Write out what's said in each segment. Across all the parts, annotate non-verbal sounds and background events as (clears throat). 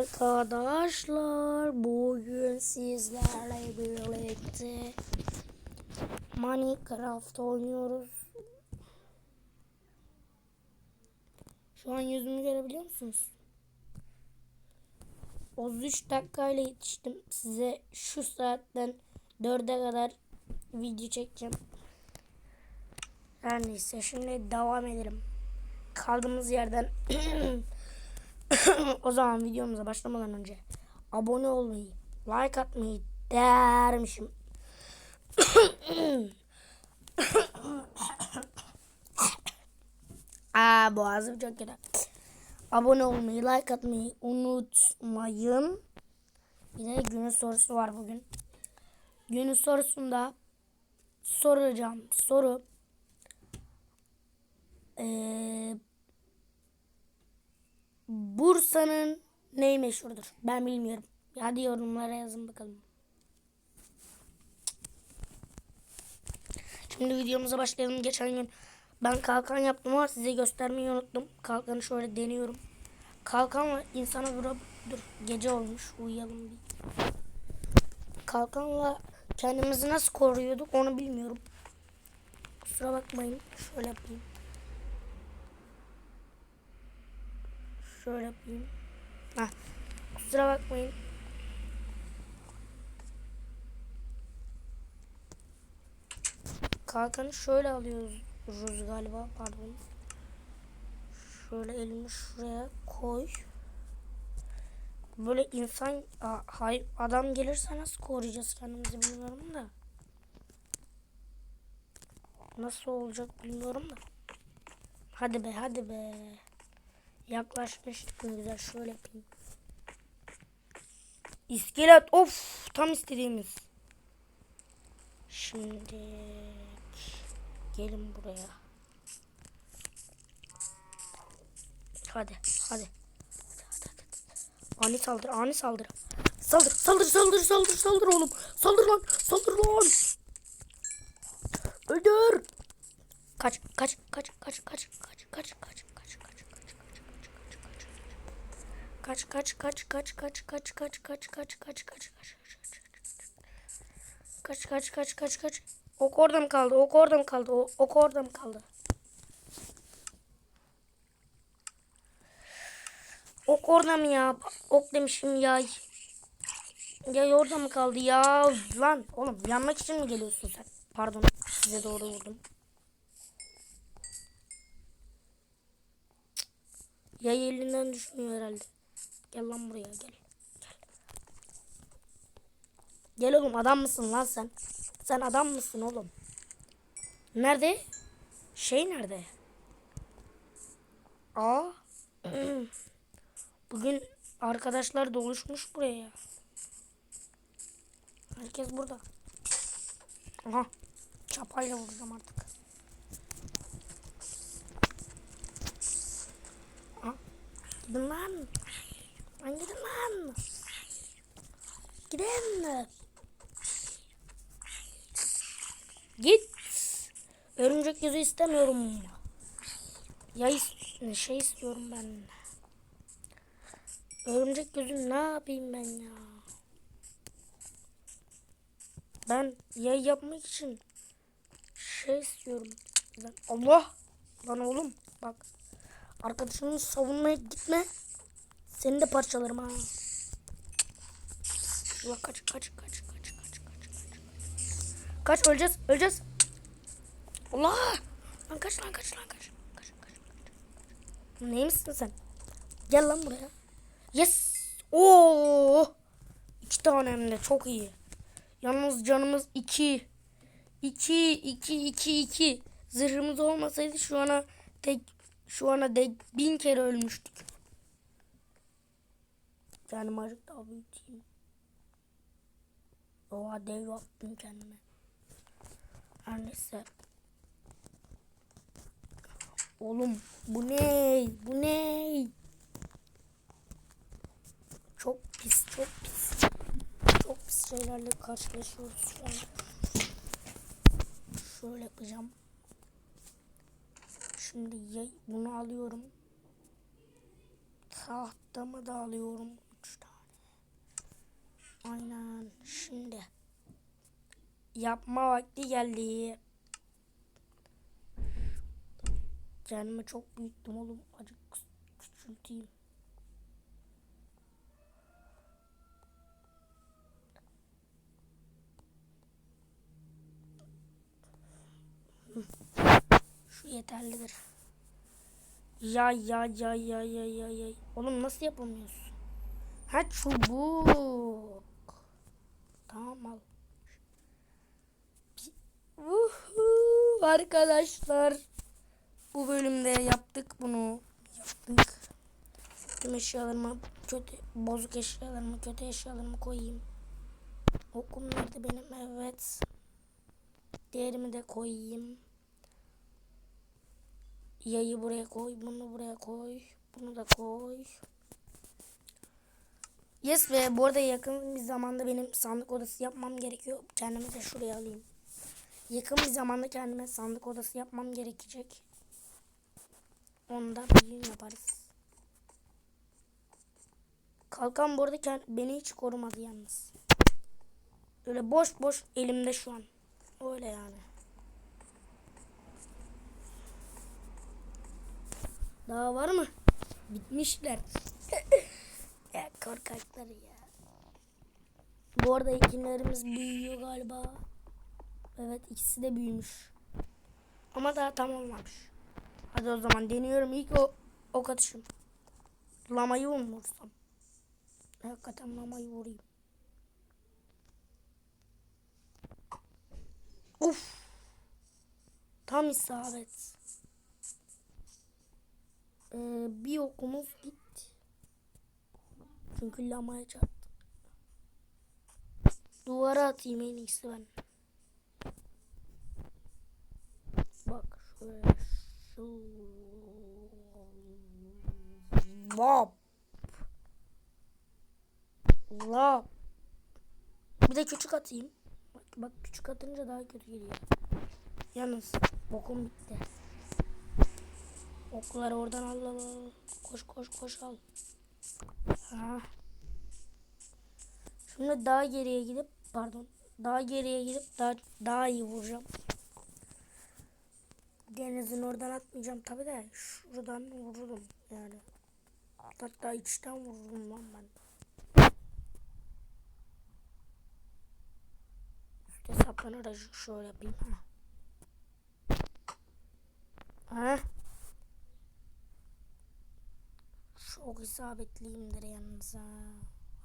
Arkadaşlar bugün sizlerle birlikte Minecraft oynuyoruz. Şu an yüzümü görebiliyor musunuz? 33 dakikayla yetiştim. Size şu saatten 4'e kadar video çekeceğim. Her neyse şimdi devam edelim. Kaldığımız yerden (clears throat) (coughs) o zaman videomuza başlamadan önce abone olmayı, like atmayı dermişim. (coughs) Aa boğazım çok kötü. Abone olmayı, like atmayı unutmayın. Bir de günün sorusu var bugün. Günün sorusunda soracağım soru ee, Bursa'nın neyi meşhurdur? Ben bilmiyorum. Hadi yorumlara yazın bakalım. Şimdi videomuza başlayalım. Geçen gün ben kalkan yaptım ama size göstermeyi unuttum. Kalkanı şöyle deniyorum. Kalkanla insana vurup dur gece olmuş uyuyalım bir. Kalkanla kendimizi nasıl koruyorduk onu bilmiyorum. Kusura bakmayın. Şöyle yapayım. Şöyle yapayım. Heh. Kusura bakmayın. Kalkanı şöyle alıyoruz galiba. Pardon. Şöyle elimi şuraya koy. Böyle insan hay adam gelirse nasıl koruyacağız kendimizi bilmiyorum da. Nasıl olacak bilmiyorum da. Hadi be hadi be. Yaklaşmıştık ne güzel şöyle yapayım. İskelet of tam istediğimiz. Şimdi gelin buraya. Hadi hadi. Ani saldır ani saldır. Saldır saldır saldır saldır saldır oğlum. Saldır lan saldır lan. Öldür. Kaç kaç kaç kaç kaç kaç kaç kaç kaç kaç kaç kaç kaç kaç kaç kaç kaç kaç kaç kaç kaç kaç kaç kaç kaç ok orada mı kaldı ok orada mı kaldı ok orada mı kaldı ok orada mı ya ok demişim ya ya orada mı kaldı ya lan oğlum yanmak için mi geliyorsun sen pardon size doğru vurdum Yay elinden düşmüyor herhalde. Gel lan buraya gel. Gel. Gel oğlum adam mısın lan sen? Sen adam mısın oğlum? Nerede? Şey nerede? Aa. (clears throat) Bugün arkadaşlar doluşmuş buraya. Herkes burada. Aha. Çapayla vuracağım artık. Aha. Gidin lan. Gidin lan. Gidin. Git. Örümcek yüzü istemiyorum. Ya şey istiyorum ben. Örümcek gözü ne yapayım ben ya? Ben yay yapmak için şey istiyorum. Ben, Allah! Lan oğlum bak. Arkadaşını savunmaya gitme. Seni de parçalarım ha. Allah kaç kaç kaç kaç kaç kaç kaç. Kaç öleceğiz öleceğiz. Allah! Lan kaç lan kaç lan kaç. Kaç kaç kaç. Neymişsin sen? Gel lan buraya. Yes. Oo! İki tane hem de çok iyi. Yalnız canımız iki. İki, iki, iki, iki. Zırhımız olmasaydı şu ana tek şu ana dek bin kere ölmüştük. Yani macık daha büyüteyim. Oha dev yaptım kendime. Her neyse. Oğlum bu ne? Bu ne? Çok pis, çok pis. Çok pis şeylerle karşılaşıyoruz şu an. Şöyle yapacağım. Şimdi bunu alıyorum. Tahtamı da alıyorum. Aynen. Şimdi. Yapma vakti geldi. Kendimi çok büyüttüm oğlum. Acık küçülteyim. Şu yeterlidir. Ya ya ya ya ya ya ya. Oğlum nasıl yapamıyorsun? Ha çubuk. Tamam al. Uhu, arkadaşlar. Bu bölümde yaptık bunu. Yaptık. Tüm eşyalarımı kötü bozuk eşyalarımı kötü eşyalarımı koyayım. Okum nerede benim? Evet. Diğerimi de koyayım. Yayı buraya koy. Bunu buraya koy. Bunu da koy. Yes ve bu arada yakın bir zamanda benim sandık odası yapmam gerekiyor. Kendimi de şuraya alayım. Yakın bir zamanda kendime sandık odası yapmam gerekecek. Onda bir gün yaparız. Kalkan bu arada beni hiç korumadı yalnız. Öyle boş boş elimde şu an. Öyle yani. Daha var mı? Bitmişler. (laughs) ya. Bu arada ekinlerimiz büyüyor galiba. Evet ikisi de büyümüş. Ama daha tam olmamış. Hadi o zaman deniyorum ilk o ok atışım. Lamayı mı vursam? Hakikaten lamayı vurayım. Uf. Tam isabet. Ee, bir okumuz gitti. Çünkü lamaya çarptı. Duvara atayım en iyisi ben. Bak şöyle şu Vap Lap Bir de küçük atayım. Bak, bak küçük atınca daha kötü geliyor. Yalnız bokum bitti. Okları oradan al al al. Koş koş koş al. Ha. Şimdi daha geriye gidip pardon daha geriye gidip daha daha iyi vuracağım. Denizin oradan atmayacağım tabi de şuradan vururum yani. Hatta içten vururum lan ben. Üste saplanarak şöyle yapayım ha. Ha? Çok isabetliyimdir yalnız ha.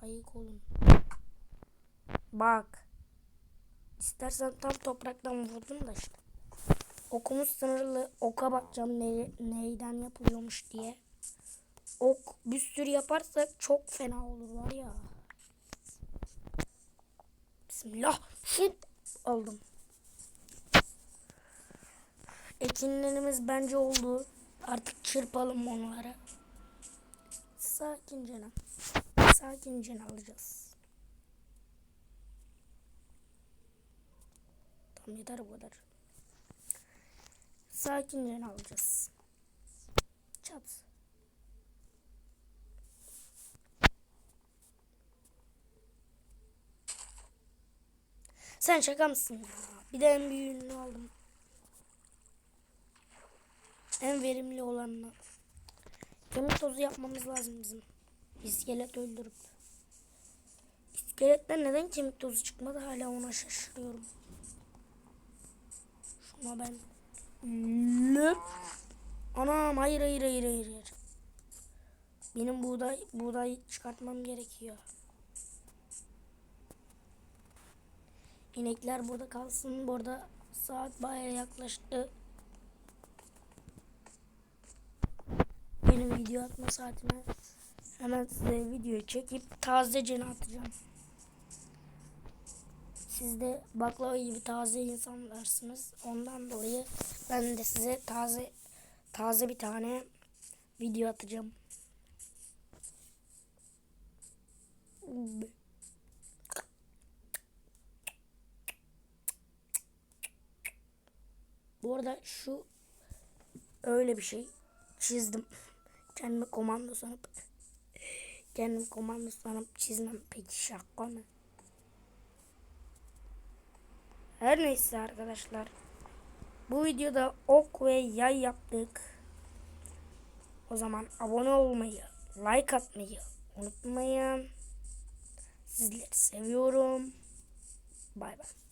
Ayık olun. Bak. İstersen tam topraktan vurdum da işte. Okumuz sınırlı. Oka bakacağım ne, neyden yapılıyormuş diye. Ok bir sürü yaparsak çok fena olur var ya. Bismillah. Şut aldım. Ekinlerimiz bence oldu. Artık çırpalım onları. Sakince. Sakince alacağız. Tamam yeter bu kadar. Sakince alacağız. Çat. Sen şaka mısın ya? Bir de en büyüğünü aldım. En verimli olanını. Kemik tozu yapmamız lazım bizim. İskelet öldürüp. İskeletten neden kemik tozu çıkmadı hala ona şaşırıyorum. Şuna ben löp. Anam hayır hayır hayır hayır. hayır. Benim buğday buğday çıkartmam gerekiyor. İnekler burada kalsın. Burada saat bayağı yaklaştı. Benim video atma saatime hemen size video çekip tazecene atacağım. Siz de baklava gibi taze insanlarsınız. Ondan dolayı ben de size taze taze bir tane video atacağım. Bu arada şu öyle bir şey çizdim. Kendimi komando sanıp kendimi komando sanıp çizmem peki şaka mı? Her neyse arkadaşlar. Bu videoda ok ve yay yaptık. O zaman abone olmayı, like atmayı unutmayın. Sizleri seviyorum. Bay bay.